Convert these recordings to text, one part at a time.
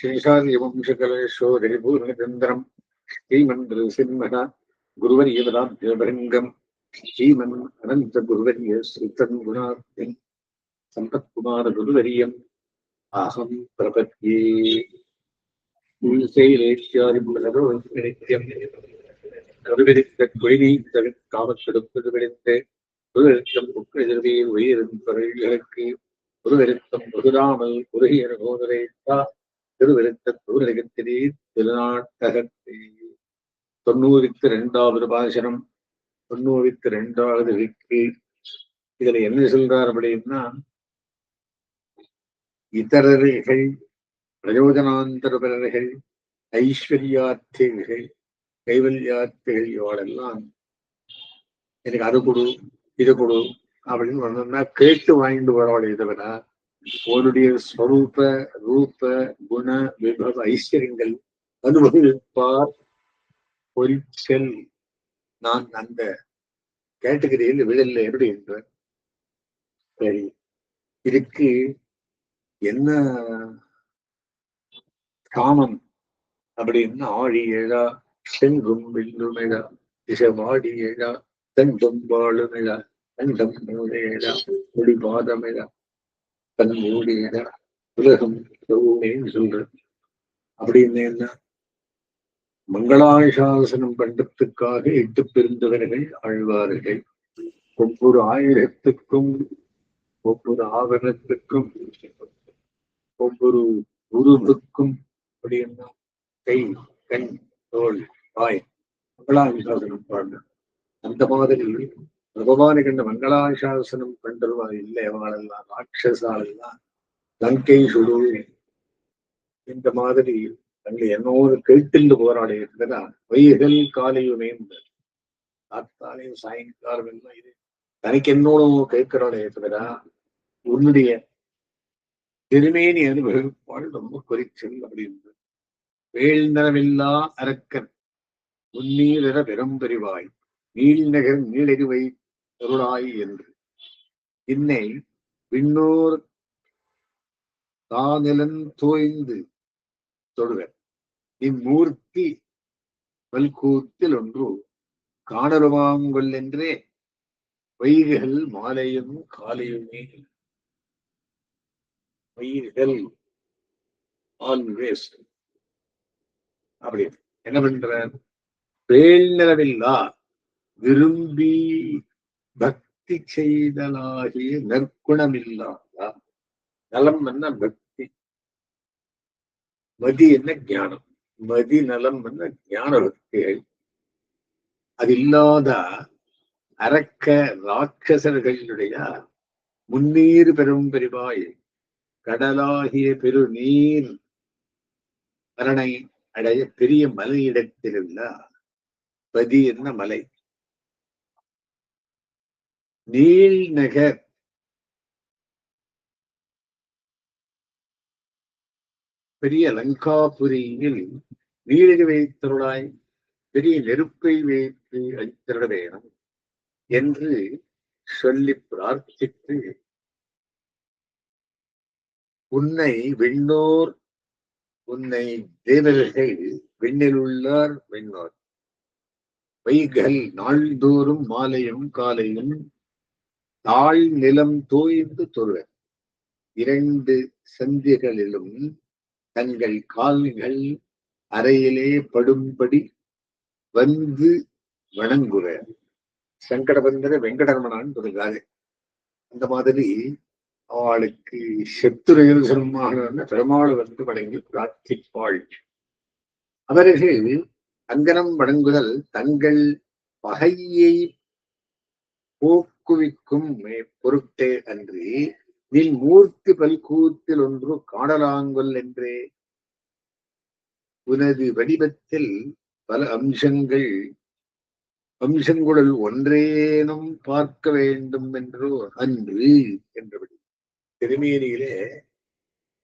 ശേഷാദിവംശകലേശോധരിഭൂർണചന്ദ്രം ശ്രീമന്ത്രി സിംഹന ഗുരുവര്യവദാഭ്യഭൃംഗം ശ്രീമൻ അനന്ത ഗുരുവര്യ ശ്രീതൻ ഗുണാർത്ഥ്യം സമ്പത്കുമാര ഗുരുവര്യം അഹം പ്രപത്യേ ഉൾസൈലേഷ്യാരിഭൂതരോത്യം கருவிரித்த குழினி காமக்கெடுப்பது விடுத்து புதுவெருத்தம் புக்கெதிர்வே உயிரும் பொருள்களுக்கு புதுவெருத்தம் புதுதாமல் புதுகிய சகோதரேத்தா திருவெழுத்த தூரகத்திலே திருநாட்டகத்தே. தொண்ணூறுக்கு இரண்டாவது பாசனம். தொண்ணூறுக்கு இரண்டாவது விக்கு. இதுல என்ன சொல்றார் அப்படின்னா இதரர்கள் பிரயோஜனாந்தரபரர்கள் ஐஸ்வர்யார்த்திகள் கைவல்யார்த்திகள் இவாளெல்லாம் எனக்கு அது கொடு இது கொடு அப்படின்னு வந்தோம்னா கேட்டு வாங்கிட்டு வரவாளே தவிர உன்னுடைய ஸ்வரூப ரூப குண விபவ ஐஸ்வர்யங்கள் அனுபவிப்பார் பொறிச்சல் நான் அந்த கேட்டகரியில் விழல்ல எப்படி என்றார் சரி இதுக்கு என்ன காமம் அப்படின்னு ஆழி ஏழா செங்கும் வில்லுமிழா திசமாடி ஏழா தண்டும் வாழுமிழா தண்டம் மூடையடா முடிபாதமிழா தன் உலகம் சௌமேன்னு சொல்ற அப்படின்னு என்ன மங்களாசாசனம் பண்டத்துக்காக எட்டு பெருந்தவர்கள் ஆழ்வார்கள். ஒவ்வொரு ஆயிரத்துக்கும் ஒவ்வொரு ஆவணத்துக்கும் ஒவ்வொரு உருவுக்கும் அப்படின்னா கை கண் தோல் வாய் மங்களாசாசனம் பாடுற அந்த மாதிரி பகவானை கண்ட மங்களாசாசனம் பண்றவா இல்லை. அவங்களெல்லாம் ராட்சசாலெல்லாம் லங்கை சுடு இந்த மாதிரி தங்களை என்னோடு கேட்டுண்டு போராடி இருக்கிறதா வைகள் காலையுமே காத்தாலையும் சாயங்காலம் எல்லாம் இது. தனக்கு என்னோட கேட்கிறாளே இருக்கிறதா உன்னுடைய திருமேனி அனுபவிப்பாள் ரொம்ப குறிச்சல் அப்படின்னு வேள்நரவில்லா அரக்கன். உன்னீர பெரும்பெரிவாய் நீழ்நகர் நீளெருவை அருளாய் என்று. இன்னை விண்ணோர் தானிலன் தோய்ந்து தொடுவர். இம்மூர்த்தி வல்கூத்தில் ஒன்று. காணருவாங்கொள் என்றே வைகள் மாலையும் காலையுமே. வயிர்கள் ஆல்வேஸ் அப்படி என்ன பண்றார்? வேள்நிலவில்லா விரும்பி பக்தி செய்தலாகிய நற்குணமில்லாதா? நலம் என்ன பக்தி. மதி என்ன ஞானம்? மதி நலம் என்ன ஞான பக்திகள் அது இல்லாத அரக்க ராட்சசர்களுடைய முன்னீர் பெரும் பெரிவாய் கடலாகிய பெரு நீர் பரணை அடைய பெரிய மலையிடத்திலுள்ள பதி என்ன மலை? நீல் நகர் பெரிய லங்காபுரியில் நீரில் வைத்தருளாய் பெரிய நெருப்பை வைத்து அழித்திட வேணும் என்று சொல்லி பிரார்த்தித்து உன்னை விண்ணோர் உன்னை தேவர்கள் விண்ணில் உள்ளார் விண்ணோர். வைகள் நாள்தோறும் மாலையும் காலையும் நாள் நிலம் தோய்ந்து தொழுவர். இரண்டு சந்திகளிலும் தங்கள் கால்கள் அறையிலே படும்படி வந்து வணங்குற சங்கடபந்தர வெங்கடரமணான்னு சொல்லுறாரு அந்த மாதிரி அவளுக்கு செத்துரையில் சிரமமான பெருமாள் வந்து வணங்கி பிரார்த்திப்பாள். அவர்கள் அங்கனம் வணங்குதல் தங்கள் பகையை போக்குவிக்கும் பொருட்டே அன்றி நீ மூர்த்தி பல்கூத்தில் ஒன்று காணலாங்கொல் என்றே. உனது வடிவத்தில் பல அம்சங்கள் அம்சங்களுள் ஒன்றேனும் பார்க்க வேண்டும் என்றோ அன்று என்றபடி. திருமேனியிலே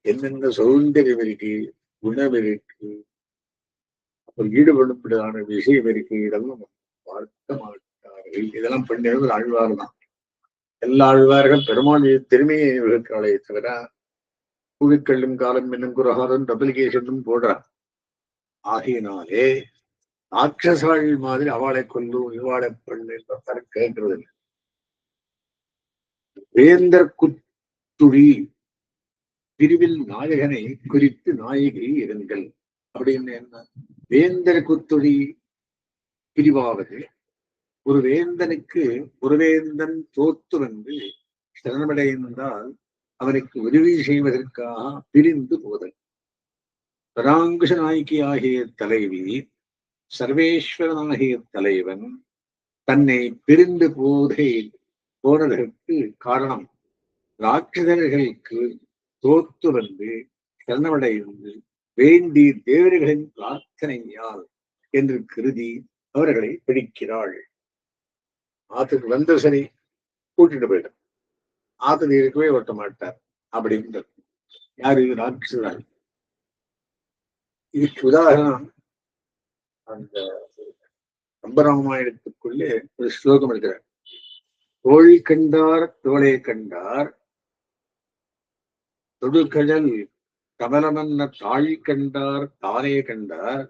என்னென்ன சௌந்தரியம் இருக்கு குணம் இருக்கு அப்புறம் ஈடுபடும் விஷயம் இருக்கு இதெல்லாம் பார்க்க மாட்டார்கள். இதெல்லாம் பண்ணினது ஆழ்வார் தான் எல்லா ஆழ்வார்கள் பெருமாள் திருமையை இருக்கிறாளே தவிர குழுக்களும் காலம் என்னும் குரகாரம் டபுளிகேஷனும் போடுறான் ஆகையினாலே ராட்சசாள் மாதிரி அவளை கொல்லும் இவாளை பண்ணு கேட்கறது. இல்லை வேந்தர் குத்துழி பிரிவில் நாயகனை குறித்து நாயகி இருங்கள். அப்படின்னு என்ன? வேந்தர் குத்துடி பிரிவாவது ஒரு வேந்தனுக்கு ஒரு வேந்தன் தோத்து வந்து சரணமடைந்தால் அவனுக்கு உதவி செய்வதற்காக பிரிந்து போதல். பராங்குஷ நாயகி ஆகிய தலைவி சர்வேஸ்வரனாகிய தலைவன் தன்னை பிரிந்து போதை போனதற்கு காரணம் ராட்சதர்களுக்கு தோத்து வந்து சரணமடைந்து வேண்டி தேவர்களின் பிரார்த்தனையால் என்று கருதி அவர்களை பிடிக்கிறாள். ஆத்துக்கு வந்த சரி கூட்டிட்டு போயிட்டார். ஆத்துல இருக்கவே ஓட்ட மாட்டார் அப்படின்னு யாரு ராட்சதாள் இதுக்கு உதாரணம் அந்த கம்பராமாயணத்துக்குள்ளே ஒரு ஸ்லோகம் இருக்கிறார் தோழி கண்டார் தோளை கண்டார். தொடுகழல் கமலமன்ன தாழ் கண்டார் தானே கண்டார்.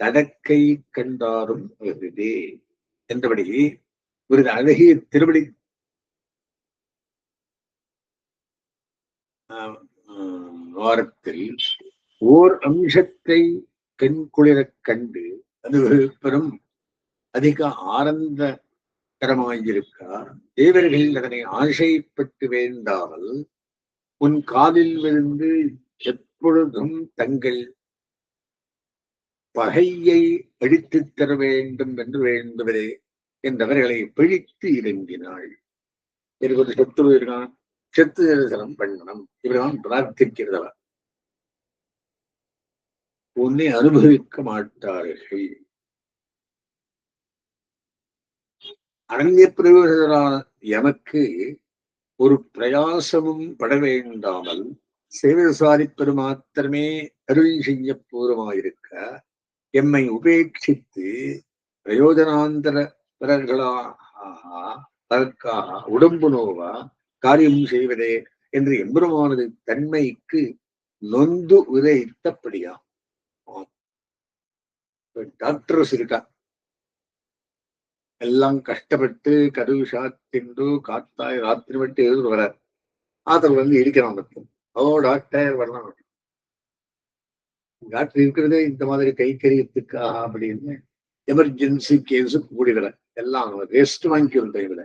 தடக்கை கண்டாரும் அகுதே என்றபடி ஒரு அழகிய திருவடி வாரத்தில் ஓர் அம்சத்தை பெண் குளிரக் கண்டு அது பெரும் அதிக ஆனந்த கரமாயிருக்கா தேவர்கள் அதனை ஆசைப்பட்டு வேண்டாமல் உன் காலில் விழுந்து எப்பொழுதும் தங்கள் பகையை அடித்துத் தர வேண்டும் என்று வேண்டுவதே என்றவர்களை பிழித்து இறங்கினாள் எனக்கு ஒரு சத்துரு இருக்கான் செத்து தரிசனம் பண்ணணும் இவர்தான் பிரார்த்திக்கிறதவ. உன்னை அனுபவிக்க மாட்டார்கள். அரங்கிய பிரயோகரான எனக்கு ஒரு பிரயாசமும் பட வேண்டாமல் சேவை சாதிப்பது மாத்திரமே அருள் செய்ய பூர்வமாயிருக்க எம்மை உபேட்சித்து பிரயோஜனாந்தர அதற்காக உடம்பு நோவா காரியம் செய்வதே என்று எம்பெருமானது தன்மைக்கு நொந்து உரைத்தபடியா டாக்டர்ஸ் இருக்கா எல்லாம் கஷ்டப்பட்டு கருவி சாத்தின்று காத்தாய் ராத்திரி மட்டும் எழுந்து வர்றார். ஆத்தர் வந்து இருக்கிறான் மட்டும் ஓ டாக்டர் வரலாம். டாக்டர் இருக்கிறதே இந்த மாதிரி கை கரியத்துக்காக அப்படின்னு. எமர்ஜென்சி கேஸ் கூடி எல்லாம் ரெஸ்ட் வாங்கி டைம்ல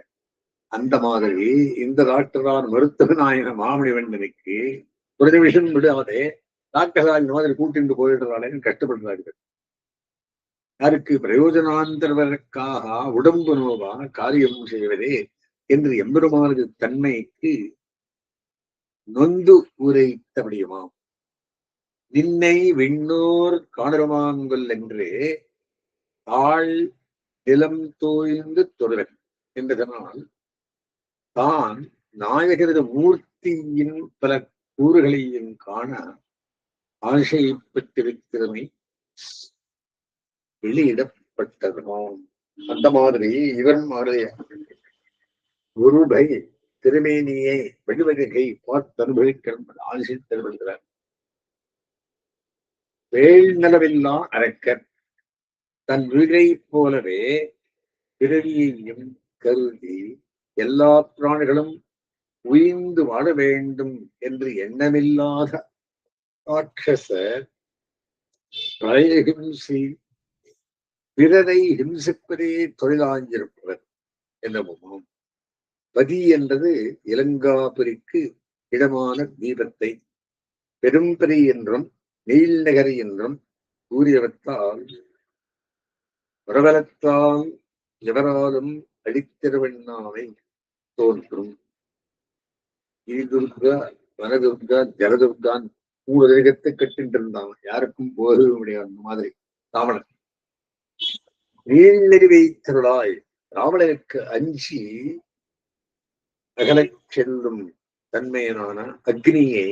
அந்த மாதிரி இந்த டாக்டரான் மருத்துவ நாயன மாமணி வெண்டனுக்கு ஒரு நிமிஷம் விடாதே டாக்டர் இந்த மாதிரி கூட்டிட்டு போயிடுறாளேன்னு கஷ்டப்படுறார்கள். யாருக்கு பிரயோஜனாந்தரவதற்காக உடம்பு நோவா காரியம் செய்வதே என்று எம்பெருமானது தன்மைக்கு நொந்து உரைத்தபடியுமாம். நின்னை விண்ணோர் காணருமாங்கொல் என்று தாழ் நிலம் தோய்ந்து தொடரன் என்றதனால் தான் நாயகரது மூர்த்தியின் பல கூறுகளையும் காண ஆசைப்பட்டிருக்கிறமை வெளியிடப்பட்டதுமாம். அந்த மாதிரி இவன் மாதிரி குருபை திருமேனியை வழிவகை பார்த்து அனுபவிக்க ஆசை தருகிறார் வேள் நலவில்லா அரக்கர். தன் வீடை போலவே பிறவியையும் கருதி எல்லா பிராணிகளும் உயிர்ந்து வாழ வேண்டும் என்று எண்ணமில்லாத ராட்சசர் பிரயஹிம்சி பிறரை ஹிம்சிப்பதே தொழிலாஞ்சிருப்பவர் என்னவும் பதி என்றது இலங்காபுரிக்கு இடமான தீபத்தை பெரும்பெரி என்றும் நீல்நகரி என்றும் கூறியவற்றால் வரவலத்தால் எவராலும் அடித்திருவண்ணாவை தோன்றும். துர்கா வனதுர்கா ஜலதுர்கான் மூணு தேகத்தை கட்டின்றிருந்தான் யாருக்கும் போகவே முடியாது அந்த மாதிரி. ராவணன். நீழ்நெறி திருளாய் ராவணனுக்கு அஞ்சி அகலச் செல்லும் தன்மையனான அக்னியை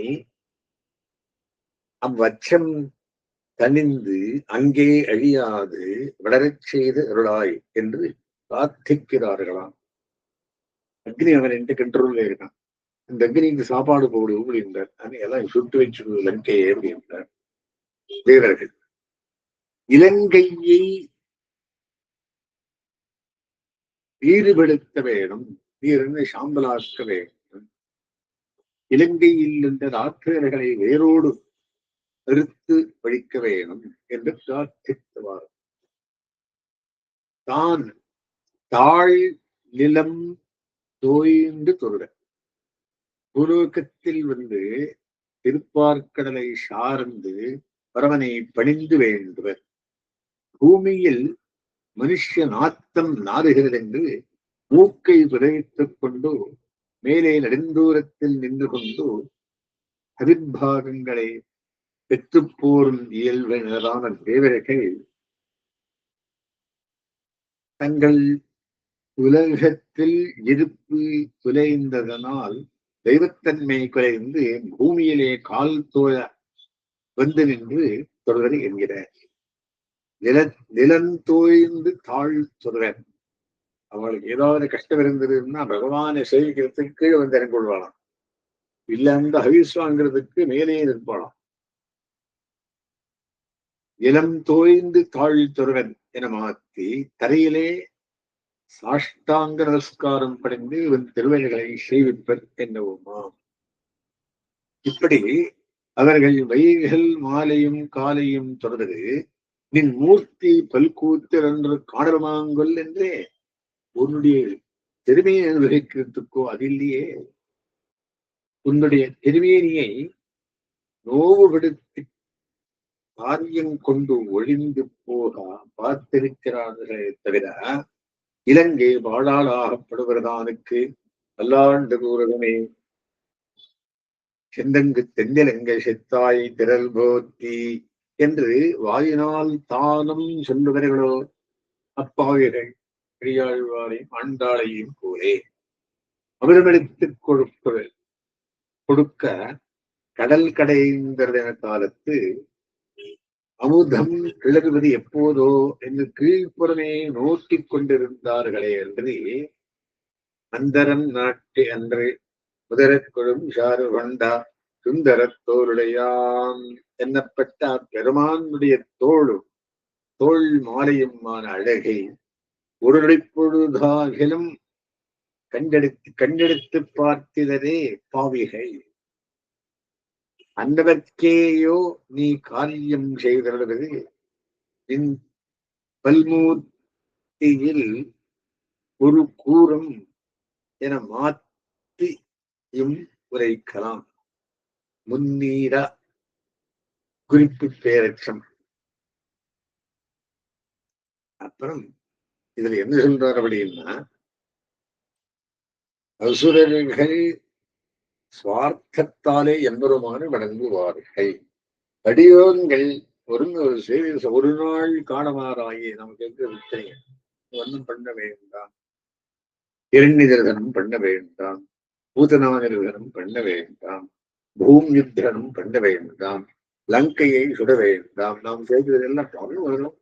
அவ்வச்சம் தனிந்து அங்கே அழியாது வளரச் செய்து அருளாய் என்று பிரார்த்திக்கிறார்களாம். அக்னி அவன் என்று கண்ட்ரோல்ல இருக்கான்? இந்த அக்னிக்கு சாப்பாடு போடு அப்படின்றார் எல்லாம் சுட்டு வச்சு லங்கையே அப்படின்றார் வீரர்கள் இலங்கையை ஈடுபடுத்த வேணும் வீரனை சாம்பலாக்க வேண்டும். இலங்கையில் இருந்த ராத்திரர்களை வேரோடு அறுத்து வழிக்க வேணும் என்று பிரார்த்தித்தவார் தான் தாழ் நிலம் தோய்ந்து தொழுக. பூலோகத்தில் வந்து திருப்பார்க்கடலை சார்ந்து பரவனை பணிந்து வேண்டுவர். பூமியில் மனுஷ நாத்தம் நாடுகிறது என்று மூக்கை விளைவித்துக் கொண்டு மேலே நெடுந்தூரத்தில் நின்று கொண்டு அவிர்பாகங்களை பெற்றுப்போரும் இயல்பினரான தேவர்கள் தங்கள் உலகத்தில் இருப்பு குலைந்ததனால் தெய்வத்தன்மை குறைந்து பூமியிலே கால் தோழ வந்து நின்று தொடர் என்கிறார் நில நிலந்தோய்ந்து தாழ் தொடர் அவளுக்கு ஏதாவது கஷ்டம் இருந்ததுன்னா பகவானை சேவிக்கிறதுக்கு கீழே வந்து இறங்கி கொள்வாளாம். இல்ல அந்த ஹவிஸ் வாங்குறதுக்கு மேலே நிற்பாளாம். இளம் தோய்ந்து தாழ் தொருவன் என மாத்தி தரையிலே சாஷ்டாங்க நமஸ்காரம் படைந்து இவன் திருவைகளை செய்விப்பர் என்னவுமா? இப்படி அவர்கள் வைகள் மாலையும் காலையும் தொடர்ந்து நின் மூர்த்தி பல்கூத்தர் என்று காணமாங்கொல் என்றே உன்னுடைய பெருமையை அனுபவிக்கிறதுக்கோ அதில்லையே. உன்னுடைய திருமேனியை நோவுபடுத்தி காரியம் கொண்டு ஒழிந்து போக பார்த்திருக்கிறார்களே தவிர இலங்கை வாழாளாகப்படுவதானுக்கு பல்லாண்டு கூறுவனே செந்தங்கு தென்னிலங்கை செத்தாய் திரல் போத்தி என்று வாயினால் தானும் சொல்லுவர்களோ அப்பாவிகள் பெரியாழ்வாரையும் ஆண்டாளையும் போலே அமிர்தளித்து கொடுக்க கொடுக்க கடல் கடைங்கிறத காலத்து அமுதம் கிளறுவது எப்போதோ என்று கீழ்ப்புறமே நோக்கிக் கொண்டிருந்தார்களே என்று அந்தரம் நாட்டு அன்று முதறக்கொழும் ஷாரு கொண்டா சுந்தரத்தோருடையான் என்னப்பட்ட பெருமானுடைய தோளும் தோல் மாலையுமான அழகை ஒரு பொழுதாகிலும் கண்டெடுத்து கண்டெடுத்து பார்த்திடரே பாவிகை. அந்தவர்க்கேயோ நீ காரியம் செய்தது என் பல்மூர்த்தியில் ஒரு கூறம் என மாற்றியும் உரைக்கலாம். முன்னீரா குறிப்பு பேரட்சம் அப்புறம் இதுல என்ன சொல்றார் அப்படின்னா அசுரர்கள் சுவார்த்தத்தாலே எம்பெருமான வணங்குவார்கள் அடியோன்கள் ஒரு ஒரு ஒரு நாள் காணமாறாயே நமக்கு கேட்கிற தெரியும். ஒன்றும் பண்ண வேண்டாம். இரண்யதர்தனம் பண்ண வேண்டாம். பூதநாதனம் பண்ண வேண்டாம். பூம் யுத்தனம் பண்ண வேண்டாம். லங்கையை சுட வேண்டாம். நாம் செய்ததெல்லாம் தமிழ் வரும்.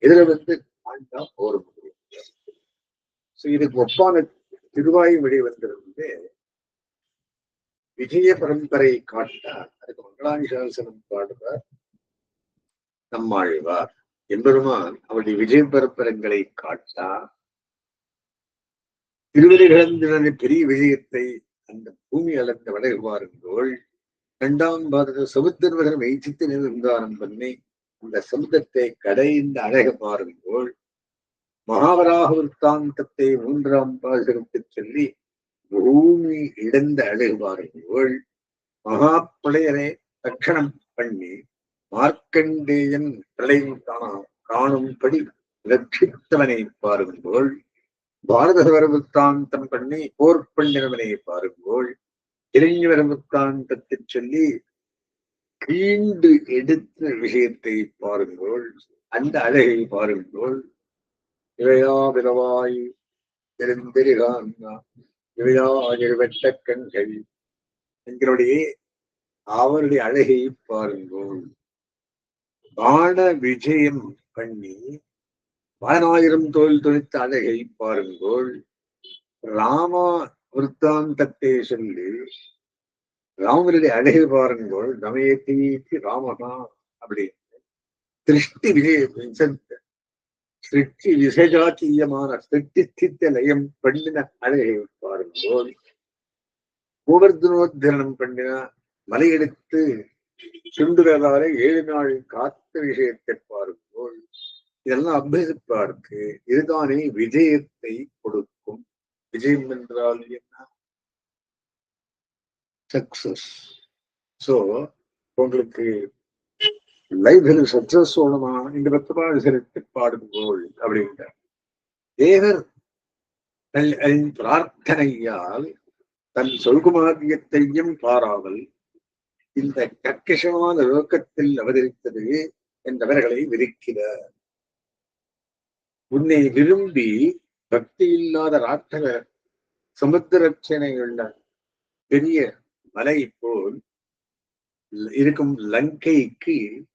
இதுல வந்து ஆண்டா போர் முடியும் இதுக்கு ஒப்பான திருவாயு வழி வந்திருந்து விஜய பரம்பரை காட்ட அதுக்கு மங்களாபிசாசனம் பாடுவார். நம்மாழ்வார் எம்பெருமான் அவருடைய விஜய பரம்பரங்களை காட்டார் திருவருகிழந்தின பெரிய விஜயத்தை அந்த பூமி அளந்த வடகுமாறுங்கோள் இரண்டாம் பாரத சமுத்திரவர்கள் வைச்சித்து நிறுந்தாரம் பண்ணி அந்த சமுதத்தை கடைந்த அழக பாருங்கோள் மகாவராக விற்த்தாந்தத்தை மூன்றாம் பாசகத்துக்கு சொல்லி பூமி இழந்த அழுகுவார்கள். மாறுங்கோள் மகா பிரளயனை தட்சணம் பண்ணி மார்க்கண்டேயன் பிரளயம் காணா காணும்படி ரட்சித்தவனை பாருங்கள். பாரத வரவுத்தாந்தம் பண்ணி போர் பண்ணினவனை பாருங்கோள். இளைஞரவுத்தாந்தத்தை சொல்லி கீண்டு எடுத்த விஷயத்தை பாருங்கோள். அந்த அழகை பாருங்கள். இவையா விதவாய் தெரிந்தெரிகான்னா இவையா வெட்ட கண்கள் எங்களுடைய அவருடைய அழகை பாருங்கள். பான விஜயம் பண்ணி பதினாயிரம் தோல் தொழித்த அழகை பாருங்கள். ராமா விற்த்தாந்தத்தை சொல்லி ராமனுடைய அழகை பாருங்கள். தமயத்தீக்கு ராமகா அப்படின்னு திருஷ்டி விஜய சிருஷ்டி விசஜாத்தீயமான சிருஷ்டி ஸ்தித்த லயம் பண்ணின அழகை பாருங்கள். கோவர்தனோத்தரணம் பண்ணின மலையெடுத்து சுண்டுறதால ஏழு நாள் காத்த விஷயத்தை பாருங்கள். இதெல்லாம் அபியசிப்பாருக்கு இதுதானே விஜயத்தை கொடுக்கும். விஜயம் என்றால் என்ன? சக்சஸ் சோ உங்களுக்கு லைஃபில் சக்சஸ் சொல்லணுமா இந்த பத்தமாக சிறத்து பாடுபோல் அப்படின்ட்டார் தேவர் தன் பிரார்த்தனையால் தன் சொல்குமாரியத்தையும் பாராமல் இந்த கர்க்கசமான லோக்கத்தில் அவதரித்தது என்றவர்களை விதிக்கிறார். உன்னை விரும்பி பக்தி இல்லாத ராட்டக சமுத்திரச்சனையுள்ள பெரிய மலை போல் இருக்கும் லங்கைக்கு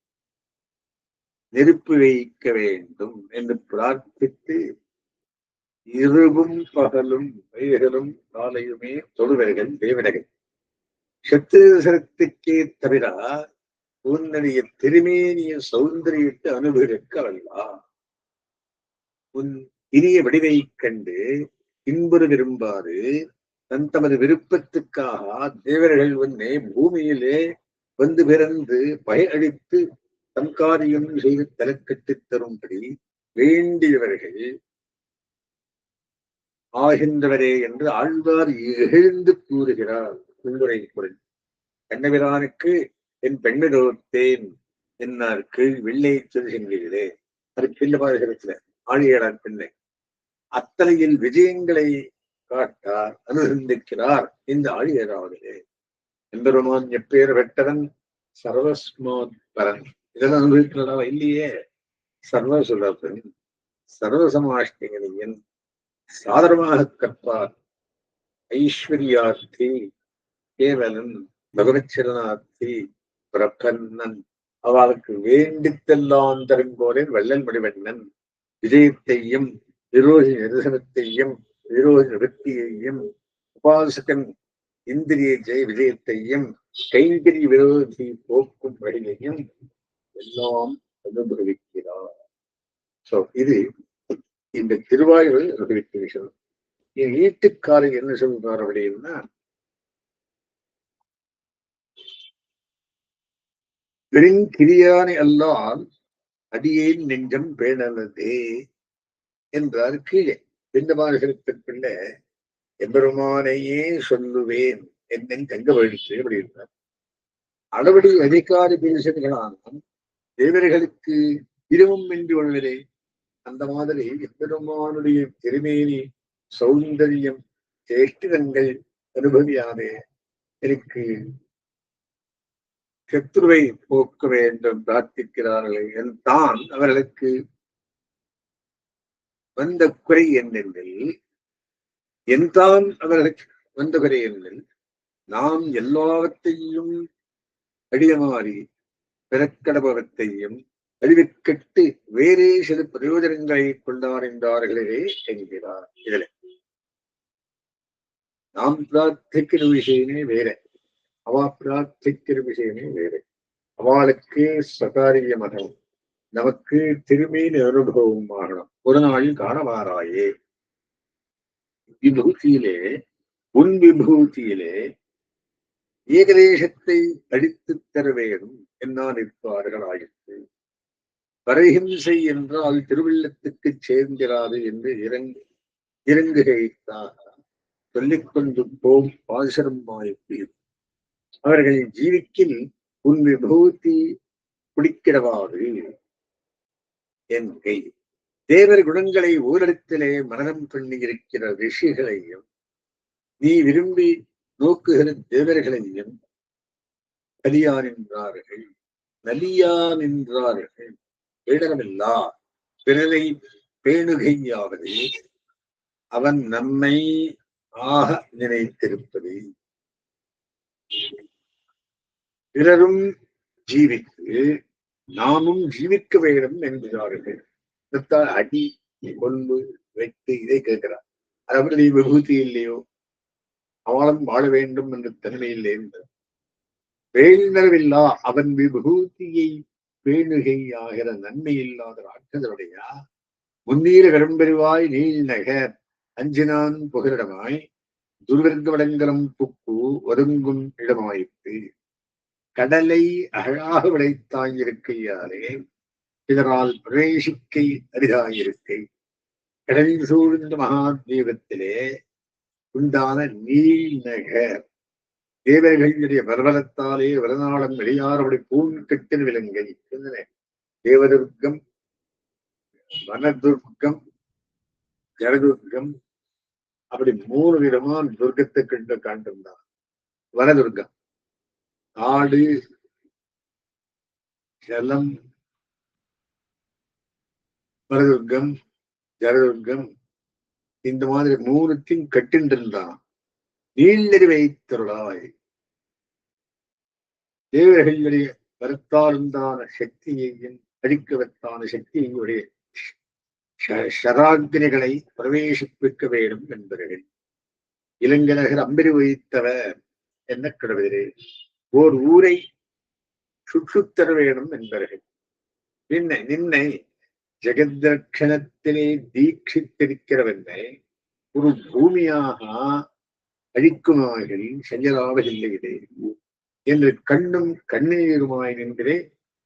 நெருப்பு வைக்க வேண்டும் என்று பிரார்த்தித்து இரவும் பகலும் வயகளும் காலையுமே தொழுவர்கள் தேவனர்கள். சத்திரசரத்துக்கே தவிர உன்னுடைய திருமேனிய சௌந்தரியத்தை அனுபவிக்க அல்லா உன் இனிய வடிவை கண்டு இன்புற விரும்பாது. தன் தமது விருப்பத்துக்காக தேவர்கள் உன்னை பூமியிலே வந்து பிறந்து பயடித்து தன்காரியம் செய்து தலைக்கட்டித் தரும்படி வேண்டியவர்கள் ஆகின்றவரே என்று ஆழ்வார் எழுந்து கூறுகிறார். உங்களுடைய குரல். கண்ணபிரானுக்கு என் பெண்ணிடத்தேன் என்னார் கீழ் வெள்ளை சொல்கின்றீர்களே. அது பின்ன பாதகத்துல ஆழியடான் பிள்ளை அத்தனையில் விஜயங்களை காட்டார் அனுசந்திக்கிறார் இந்த ஆழியராவதிலே எம்பெருமான் எப்பேர் வெட்டவன் சர்வஸ்மாத் பரன். இதெல்லாம் அனுபவிக்கிறதா இல்லையே. சர்வசுலபன் சர்வசமாஷ்டிகனியன் சாதரமாக கற்பார். ஐஸ்வர்யார்த்தி. கேவலன். பகவச்சரணார்த்தி பிரபன்னன். அவளுக்கு வேண்டித்தெல்லாம் தருங்கோரின் வள்ளல் முடிவண்ணன். விஜயத்தையும் விரோதி நிரசனத்தையும் விரோதி நிவர்த்தியையும் உபாசகன் இந்திரிய ஜெய விஜயத்தையும் கைங்கரி விரோதி போக்கும் வழியையும் எல்லாம் அனுபவிக்கிறார். சோ இது இந்த திருவாயுகள் அனுபவித்த என் வீட்டுக்காரர் என்ன சொல்றார் அப்படின்னா பெருங்கிரியானை அல்லால் அடியேன் நெஞ்சம் பேணலதே என்றார் கீழே. பிண்டமானத்திற்குள்ள எம்பெருமானையே சொல்லுவேன். என்னை தங்க வழித்து அப்படின்றார் அளவடி அதிகாரி பெருசன்களான தேவர்களுக்கு இருவும் என்று உள்ளதே அந்த மாதிரி எம்பெருமானுடைய திருமேனி சௌந்தரியம் கேட்டிடங்கள் அனுபவியாதே எனக்கு சத்ருவை போக்க வேண்டும் பிரார்த்திக்கிறார்கள் என் தான் அவர்களுக்கு வந்த குறை என்னென்னில் என் தான் அவர்களுக்கு வந்த குறை என்னில். நாம் எல்லாவற்றையும் அடியமாறி பிறக்கடபவத்தையும் அழிவுக்கட்டு வேறே சில பிரயோஜனங்களை கொண்டாடுகின்றார்களே என்கிறார் இதில். நாம் பிரார்த்திக்கிற விஷயமே வேற. அவா பிரார்த்திக்கிற விஷயமே வேற. அவளுக்கு சகாரிய மதம் நமக்கு திருமீன் அனுபவம் ஆகணும் ஒரு நாளில் காணவாராயே. விபூதியிலே உன் விபூதியிலே ஏகதேசத்தை அழித்துத் தர வேண்டும் என்னா நிற்பார்கள் ஆயிற்று பரஹிம்சை என்றால் திருவள்ளத்துக்கு சேர்ந்திராது என்று இறங்கு இறங்குகைத்தாக சொல்லிக்கொண்டு போம் பாசரம் வாய்ப்பு அவர்கள் ஜீவிக்கில் உன் விபூதி குடிக்கிறவாறு என் கை தேவர் குணங்களை ஓரிடத்திலே மரணம் பண்ணி இருக்கிற ரிஷிகளையும் நீ விரும்பி நோக்குகிற தேவர்களையும் கலியா நின்றார்கள். நலியா நின்றார்கள். பேடமில்லா பிறரை பேணுகையாவது அவன் நம்மை ஆக நினைத்திருப்பது. பிறரும் ஜீவித்து நாமும் ஜீவிக்க வேண்டும் என்கிறார்கள் அடி கொண்டு வெட்டு இதை கேட்கிறார். அதாவது நீ விபூதி இல்லையோ அவளும் வாழ வேண்டும் என்ற தன்மையில் இருந்த வேண்டவில்லா அவன் விபூதியை பேணுகை ஆகிற நன்மை இல்லாத ராட்சதனுடையா முன்னீர கடம்பெருவாய் நீல் நகர் அஞ்சினான் புகலிடமாய் துர்விருந்த வடங்கரம் புக்கு ஒதுங்கும் இடமாயிற்று. கடலை அழகாக விளைத்தாயிருக்கையாலே இதனால் பிரவேசிக்கை அரிதாயிருக்கை. கடல் சூழ்ந்த மகாதீபத்திலே உண்டான நீல் நகர் தேவர்களுடைய பரபலத்தாலே வரநாளம் வெளியாரபடி பூங்கட்டில் விலங்கை தேவதுர்க்கம் வனதுர்க்கம் ஜலதுர்க்கம் அப்படி மூணு விதமான துர்க்கத்தை கண்டு காண்டிருந்தான் வனதுர்க்கம் காடு ஜலம் வனதுர்க்கம் ஜலதுர்க்கம் இந்த மாதிரி மூணுத்தையும் கட்டின்றிருந்தான். நீள்ளறி வைத்தருளாய். தேவர்களுடைய கருத்தாருந்தான சக்தியையும் அழிக்கவத்தான சக்தியினுடைய ஷராகினிகளை பிரவேசிப்பிக்க வேண்டும் என்பவர்கள் இளங்கரகர் அம்பரி வைத்தவர் என்ன கிடவதே ஓர் ஊரை சுற்றுத்தர வேணும் என்பவர்கள் நின்னை நின்னை ஜெகத்ரட்சணத்திலே தீட்சித்திருக்கிறவனை ஒரு பூமியாக அழிக்குமாயில் செய்யலாவதில்லையிலே என்று கண்ணும் கண்ணீருமாய் நின்றே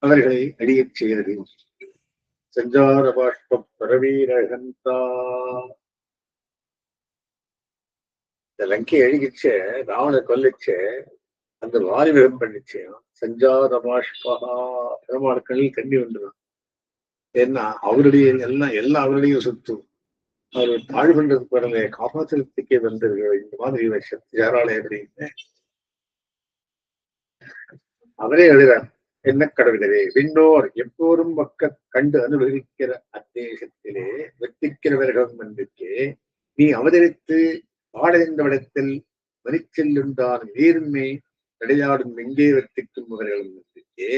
அவர்களை அழியச் செய்தது சஞ்சார பாஷ்ப பரவீரகந்தா. இந்த லங்கை அழிகிச்ச ராவண கொல்லிச்ச அந்த வாலிபகம் பண்ணிச்சேன் சஞ்சார பாஷ்பா கண்ணில் கண்ணி வந்துடும். ஏன்னா அவருடைய எல்லாம் எல்லாம் அவருடைய சுத்தும். அவர் தாழ்வுன்றது பிறந்த காப்பாற்றத்துக்கே வந்தீர்கள் இந்த மாதிரி சக்தி யாராலே அப்படின்னு அவரே எழுதுறார் என்ன கடவுளவே விண்ணோர் எப்போரும் பக்க கண்டு அனுபவிக்கிற அத்தேசத்திலே வெற்றிக்கிறவர்கள் மன்றுக்கே நீ அவதரித்து பாடுகின்ற இடத்தில் மறிச்செல்லுண்டான் நீர்மை விளையாடும் எங்கே வெற்றிக்கும் அவர்களும் வந்திருக்கே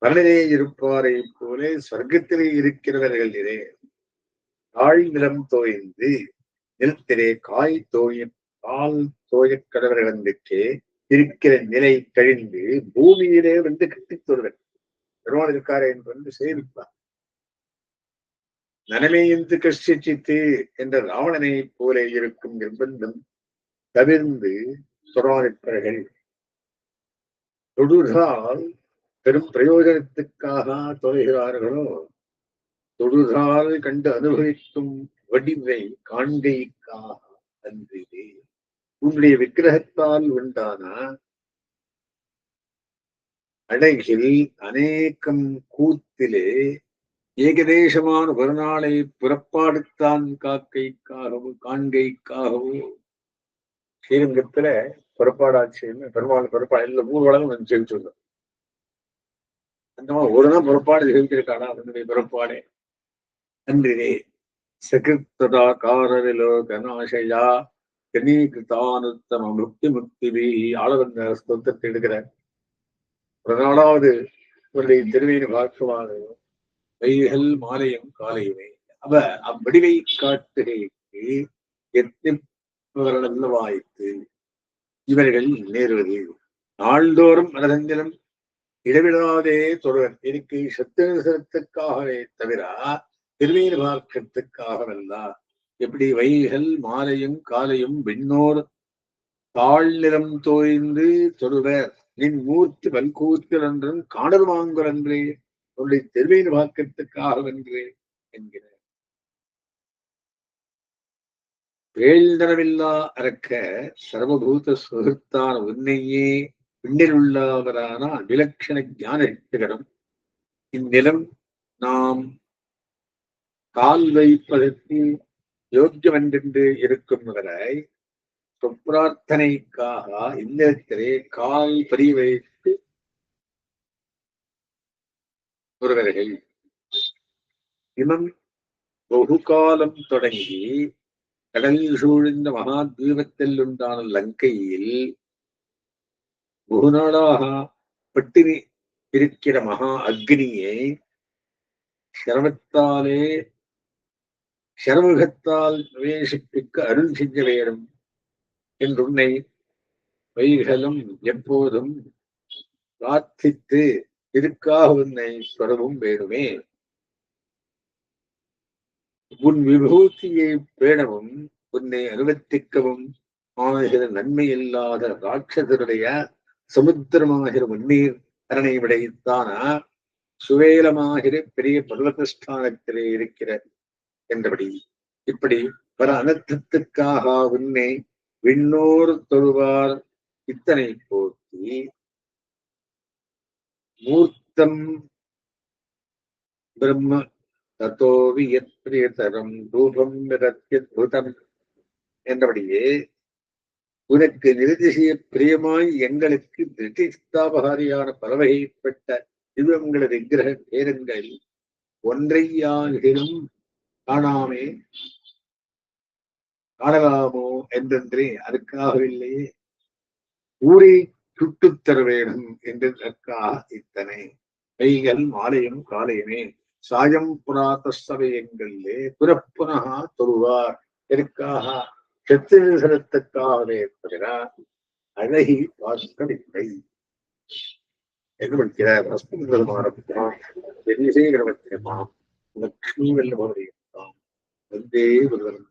மரணிலே இருப்பாரை போலே சொர்க்கத்திலே இருக்கிறவர்கள் இரே. தாழ் நிலம் தோய்ந்து நிலத்திலே காய் தோய கால் தோயக் கடவர்களுக்கே இருக்கிற நிலை கழிந்து பூமியிலே வந்து கட்டித் தொடுவர் பெருமாள் இருக்காரு என்று வந்து சேவிப்பார். நனமேயந்து கஷ்டித்து என்ற ராவணனை போல இருக்கும் நிர்பந்தம் தவிர்ந்து தொடர்பார்கள் தொடுதால் பெரும் பிரயோஜனத்துக்காக தொலைகிறார்களோ? தொழுதால் கண்டு அனுபவிக்கும் வடிவை காண்கைக்காக அன்றிலே. உன்னுடைய விக்கிரகத்தால் உண்டான அழகில் அநேகம் கூத்திலே ஏகதேசமான ஒரு நாளை புறப்பாடுத்தான் காக்கைக்காகவோ காண்கைக்காகவோ. ஸ்ரீரங்கத்துல புறப்பாடாட்சின்னு பெருமாள் புறப்பாடு இல்ல மூணு வளம் வந்து அந்த மாதிரி ஒரு நாள் புறப்பாடு செலுத்திருக்கானா அதனுடைய புறப்பாடே அன்றிலே சகிருத்ததா காரவிலோகநாசையா கனீகிருத்தானுத்தம முக்தி முக்திவி ஆளவந்த ஸ்தோத்திரத்தை எடுக்கிறார். ஒரு நாளாவது இவருடைய திருவையின் பார்க்குமாறு வைகள் மாலையும் காலையுமே அவ அவ்வடிவை காட்டுகைக்கு எத்திப்பவர்கள் வாய்த்து இவர்கள் நேருவது. நாள்தோறும் மனதஞ்சலம் இடைவிடாதே தொடர். இருக்கை சத்திரசனத்துக்காகவே தவிர திருவீர் பார்க்கறதுக்காகவல்ல எப்படி வைகள் மாலையும் காலையும் விண்ணோர் தாழ்நிலம் தோய்ந்து தொடுவர். நின் மூர்த்தி பல்கூத்தல் என்றும் காணல் வாங்குவர் என்றே உன்னுடைய திருமீன் பார்க்கறதுக்காகவென்றே என்கிறார். வேழ்தரவில்லா அறக்க சர்வபூத சுகத்தான உன்னையே பின்னிலுள்ளவரான விலட்சண ஞான சக்திகரம் இந்நிலம் நாம் கால் வைப்பதற்கு யோக்கியமென்றென்று இருக்கும் வரை சொப்பிரார்த்தனைக்காக இல்லத்திலே கால் பறி வைத்து ஒருவர்கள். இமம் பகுகாலம் தொடங்கி கடலில் சூழ்ந்த மகாத்வீபத்தில் உண்டான லங்கையில் நாளாக பட்டினி இருக்கிற மகா அக்னியை சிரமத்தாலே சிரமுகத்தால் பிரவேசிப்பிக்க அருள் செஞ்ச வேணும் என்று வைகலும் வைகளும் எப்போதும் பிரார்த்தித்து இருக்காக உன்னை தொடவும் வேணுமே உன் விபூதியை பேணவும் உன்னை அனுவர்த்திக்கவும் ஆகிற நன்மை இல்லாத ராட்சதருடைய சமுத்திரமாகிற வன்னீர் அரணை விடைத்தானா? சுவேலமாகிற பெரிய பர்வதஸ்தானத்திலே இருக்கிற என்றபடி இப்படி பல அனர்த்தத்துக்காக உன்னை விண்ணோர் தொழுவார். இத்தனை போற்றி மூர்த்தம் பிரம்ம தத்தோவி எத்ரியதரம் ரூபம் என்றபடியே உனக்கு நிருதிசய பிரியமாய் எங்களுக்கு திருஷ்டாபகாரியான பலவகைப்பட்ட திவங்கள விக்கிரக பேரங்கள் ஒன்றையாகிலும் காணாமே. காணலாமோ என்றென்றே அதுக்காகவில்லையே ஊரை சுட்டுத் தர என்று என்றதற்காக இத்தனை. கைகள் மாலையும் காலையுமே. சாயம் புராத்த சமயங்களிலே புறப்புனகா தொழுவார். எதற்காக? செத்திரத்துக்காகவே தவிர அழகி வாஸ்கவில்லை என்ன படிக்கிறார் வஸ்துமாரம்பித்தான் பெரிய கிரமத்தியமா லக்ஷ்மி வெல்லபவரையும் வந்தே ஒருவரும்